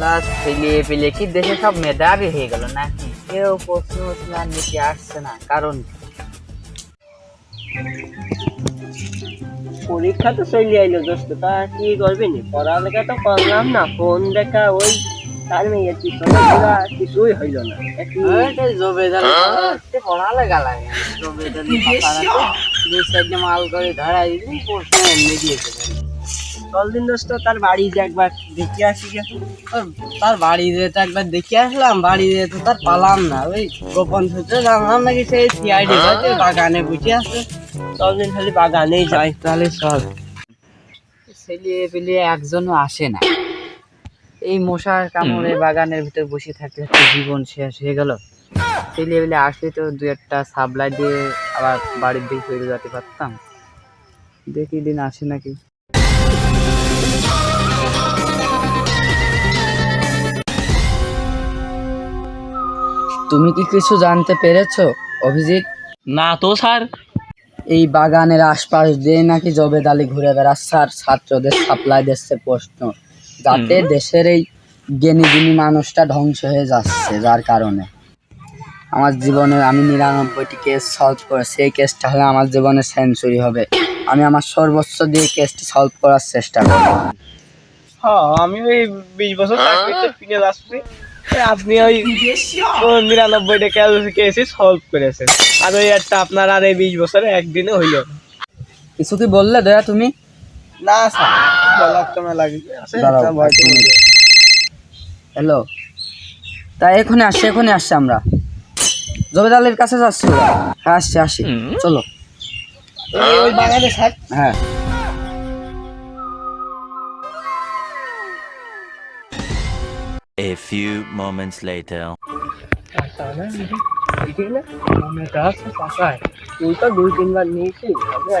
শালা ছেলে পেলে কি দেশে সব মেধাবী হয়ে গেল নাকি? কেউ প্রশ্ন নিচে আসছে না কারণ পরীক্ষা তো চলে আইলো দোস্ত তা কি করবি নি? পড়ালেখা তো করলাম না ফোন দেখা ওই তার মেয়ে পিছনে কিছুই হইল না। জবেদার পড়ালেখা লাগে জবেদার দুই সাইডে মাল করে ধরাই দিবি প্রশ্ন এমনি দিয়েছে চল দিন দোস্ত তার বাড়ি যে একবার দেখে আসি গে। তার বাড়ি যেতে একবার দেখে আসলাম বাড়ি যেতে তার পালাম না। ওই গোপন সূত্রে জানলাম নাকি সেই সিআইডি বাগানে বসে আছে। চল দিন খালি বাগানেই যাই তাহলে চল। ছেলে পেলে একজনও আসে না। এই মশার কামড়ে বাগানের ভিতর বসে থাকতে থাকতে জীবন শেষ হয়ে গেল। ছেলে পেলে আসলে তো দু একটা সাপ্লাই দিয়ে আবার বাড়ির দিকে ফিরে যেতে পারতাম। দেখি দিন আসে নাকি। তুমি কি কিছু জানতে পেরেছ অভিজিৎ? না তো স্যার। এই বাগানের আশপাশ দিয়ে নাকি জবেদ আলী ঘুরে বেড়াচ্ছে আর ছাত্রদের সাপ্লাই দিচ্ছে প্রশ্ন। যাতে দেশের এই জ্ঞানী গুণী মানুষটা ধ্বংস হয়ে যাচ্ছে যার কারণে। আমার জীবনে আমি নিরানব্বইটি কেস সলভ করেছি এই কেসটা হলে আমার জীবনে সেঞ্চুরি হবে। আমি আমার সর্বোচ্চ দিয়ে কেসটি সলভ করার চেষ্টা করব। হ্যাঁ আমি ওই বিশ বছর চাকরিতে ফিরে আসছি। আপনি ওই নিরানব্বইটা কেসই সলভ করেছেন। আর ওই একটা আপনার আর এই বিশ বছরে একদিনে হইল। কিছু কি বললে দয়া তুমি? না স্যার বলার। হ্যালো তা এখনই আসছে এখনই আসছে আমরা। জবেদ আলীর কাছে যাচ্ছি। আসছি আসি চলো। ওই বাগানে স্যার হ্যাঁ। A few moments later. তুই তো দুই তিনবার নিয়েছিস হবে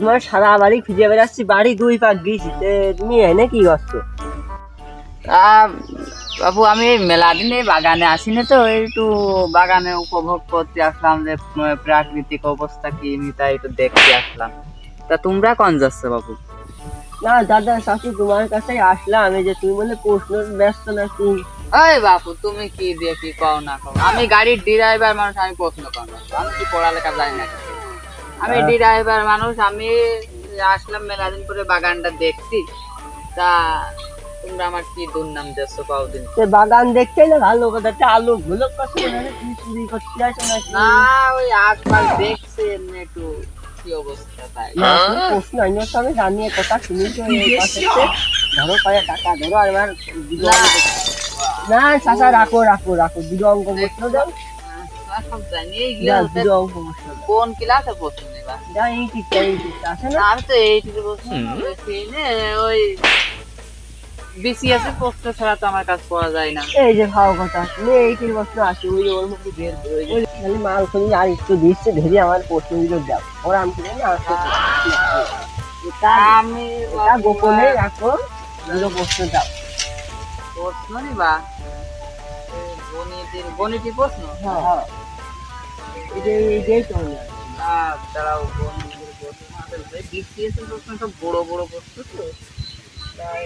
তোমার সারা বাড়ি খুঁজে বেড়াচ্ছি বাড়ি দুই পাক গিয়েছি। তুমি এনে কি করছ? বাবু আমি এই মেলা দিনে বাগানে আসিনি তো একটু বাগানে উপভোগ করতে আসলাম যে প্রাকৃতিক অবস্থা কি তাই একটু দেখতে আসলাম। তা তোমরা কন যাচ্ছ বাবু? না দাদা শাশু তোমার কাছে আসলাম। আমি যে তুমি বলে প্রশ্ন ব্যস্ত নাকি? ওই বাপু তুমি কি দিয়ে কি কও না কও? আমি গাড়ির ড্রাইভার মানুষ আমি প্রশ্ন কর না আমি কি পড়ালেখা জানি না আমি ড্রাইভার মানুষ আমি আসলাম মেলা দিন পরে বাগানটা দেখছি তা তোমরা আমার কি দুর্নাম দিচ্ছ কদিন সে বাগান দেখতে না ভালো কথা আলু ভুলো করছ না ওই আশপাশ দেখছে একটু কি অবস্থা তাই না, প্রশ্ন সঙ্গে জানিয়ে কথা পাশে ধরো কয়ে টাকা ধরো আর আমার না, চাচা রাখো রাখো রাখো দুটো অঙ্ক প্রশ্ন দাও। কোন ক্লাসে প্রশ্ন নেবা আমি তো এইটুকু প্রশ্ন ওই প্রশ্ন ছাড়া তো আমার কাছে পাওয়া যায় না। এই যে ভাও কথা তুমি এই তিন প্রশ্ন আসে ওই ওর মধ্যে বের করে মাল খুলি আর একটু দিচ্ছে ধরে আমার প্রশ্নগুলো দাও ওরা আমি এটা আমি এটা গোপনে রাখো দুটো প্রশ্ন দাও। প্রশ্ন নিবা এই গণিতের গণিতের প্রশ্ন? হ্যাঁ এটাই তো না দাঁড়াও গণিতের প্রশ্ন আসলে বিসিএস প্রশ্ন সব বড় বড় প্রশ্ন তো। তাই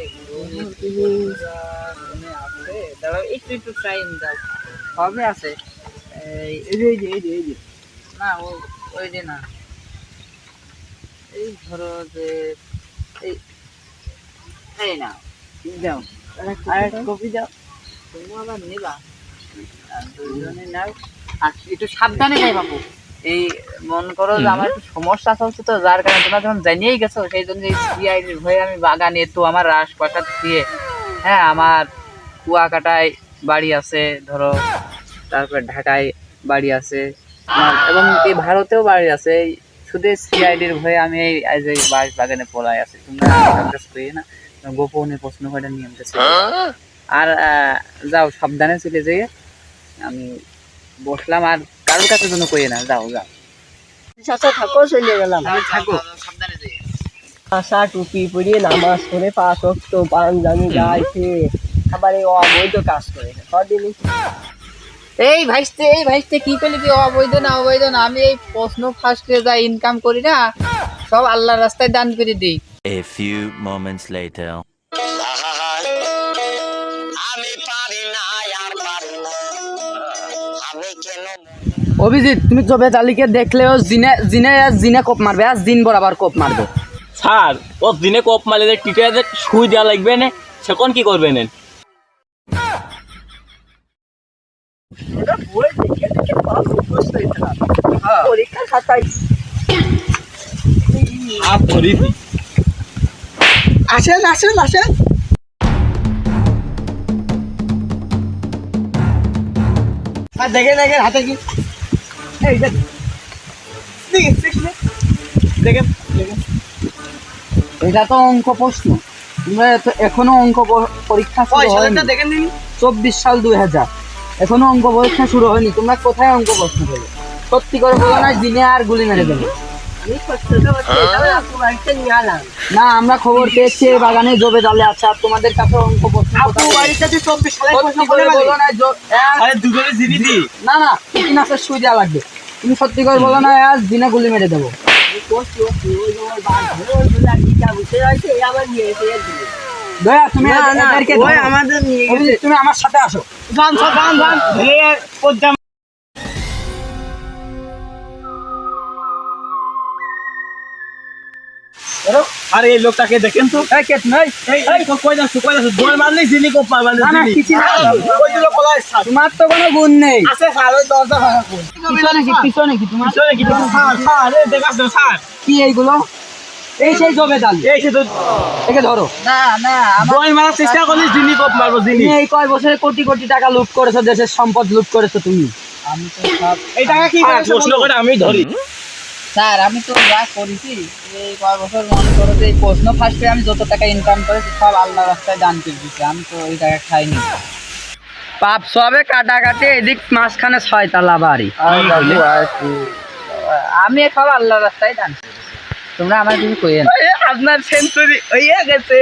মনে আছে একটু একটু টাইম দাও। হবে আছে? এই যে এই যে এই যে এই যে। না ওই ওই যে না। এই ধরো যে এই এই না। দাও। আর কপি দাও। তুমি আবার নিবা। দুজনে নাও। আর একটু সাবধানে যাই বাবু এই মন করো যে আমার একটু সমস্যা চলছে তো যার কারণে তোমরা যখন জানিয়েই গেছো সেই জন্য এই সিআইডির ভয়ে আমি বাগানে তো আমার রাস পাটা দিয়ে হ্যাঁ আমার কুয়াকাটায় বাড়ি আছে ধরো তারপর ঢাকায় বাড়ি আছে। এবং এই ভারতেও বাড়ি আছে। শুধু সিআইডির ভয়ে আমি এই আজ এই বাস বাগানে পলাই আছি। তোমরা না গোপনে প্রশ্ন করে নিয়ে আসতেছি আর যাও সাবধানে চলে যেয়ে আমি বসলাম। আর কারোর কাছে যেন কইে না যাও যাও। চাচা থাকো চলে গেলাম। থাকো। সাবধানে যেয়ে আশা টুপি পরিয়ে নামাজ পড়ে পাঁচ অক্ট পান জানি গাইছে আবার এই অবৈধ কাজ করে। এই ভাইস্তে এই ভাইস্তে কি করলি কি অবৈধ না অবৈধ না। আমি এই প্রশ্ন ফার্স্টে যা ইনকাম করি না সব আল্লাহর রাস্তায় দান করে দিই। A few moments later Abhijit তুমি জবে তালিকে দেখলেও জিনে জিনে জিনে কোপ মারবে আর জিন বরাবর কোপ মারবে। স্যার ও দিনে কোপ মারলে যে শুই দেওয়া লাগবে না সেখন কি করবে নেন পরীক্ষার খাতায় আসেন আসেন আসেন। আর দেখেন দেখেন হাতে কি? এই দেখ। দেখেন দেখেন দেখেন। এটা তো অঙ্ক প্রশ্ন। এখনও অঙ্ক পরীক্ষা চব্বিশ সাল দুই হাজার। এখনও অঙ্ক পরীক্ষা শুরু হয়নি। তোমরা কোথায় অঙ্ক প্রশ্ন দেবে? সত্যি করে বলো না দিনে আর গুলি মেরে দেবে। না আমরা খবর পেয়েছি এই বাগানে জবে ডালে আছে আর তোমাদের কাছে অঙ্ক প্রশ্ন না না না তিন আছে সুই দেওয়া লাগবে। তুমি সত্যি করে বলো না আজ দিনে গুলি মেরে দেবো। দয়া তুমি এদেরকে ধরো। অভিজিৎ, তুমি আমার সাথে আসো। আরে এই লোকটাকে দেখেন তো। এই কেত নই এই এই কই যাচ্ছে কই যাচ্ছে? দোল মারলে জিনি কপ মারবে না না কিছু না। কই দিল পলাই স্যার? তোমার তো কোনো গুণ নেই। আছে স্যার ওই দরজা। ভাঙা কোন পিছনে কি পিছনে কি তোমার? পিছনে কি? স্যার স্যার এই দেখাছ স্যার। কি এইগুলো? এই সেই জবে ডাল এই সে একে ধরো। না না দোল মারার চেষ্টা করলে জিনি কপ মারবো জিনি এই কয় বছরে কোটি কোটি টাকা লুট করেছ দেশের সম্পদ লুট করেছ তুমি? আমি তো সব এই টাকা কি প্রশ্ন করে আমি ধরি। স্যার আমি তো যা করেছি এই কয় বছর মনে করো যে এই প্রশ্ন ফার্স্টে আমি যত টাকা ইনকাম করেছি সব আল্লাহ রাস্তায় দান করে দিচ্ছি আমি তো এই টাকা খাইনি। পাপ সবে কাটাকাটি এদিক মাঝখানে ছয়তলা বাড়ি। আমি সব আল্লাহ রাস্তায় দান করি তোমরা আমার কিছু কইয়েন আপনার সেঞ্চুরি হইয়া গেছে।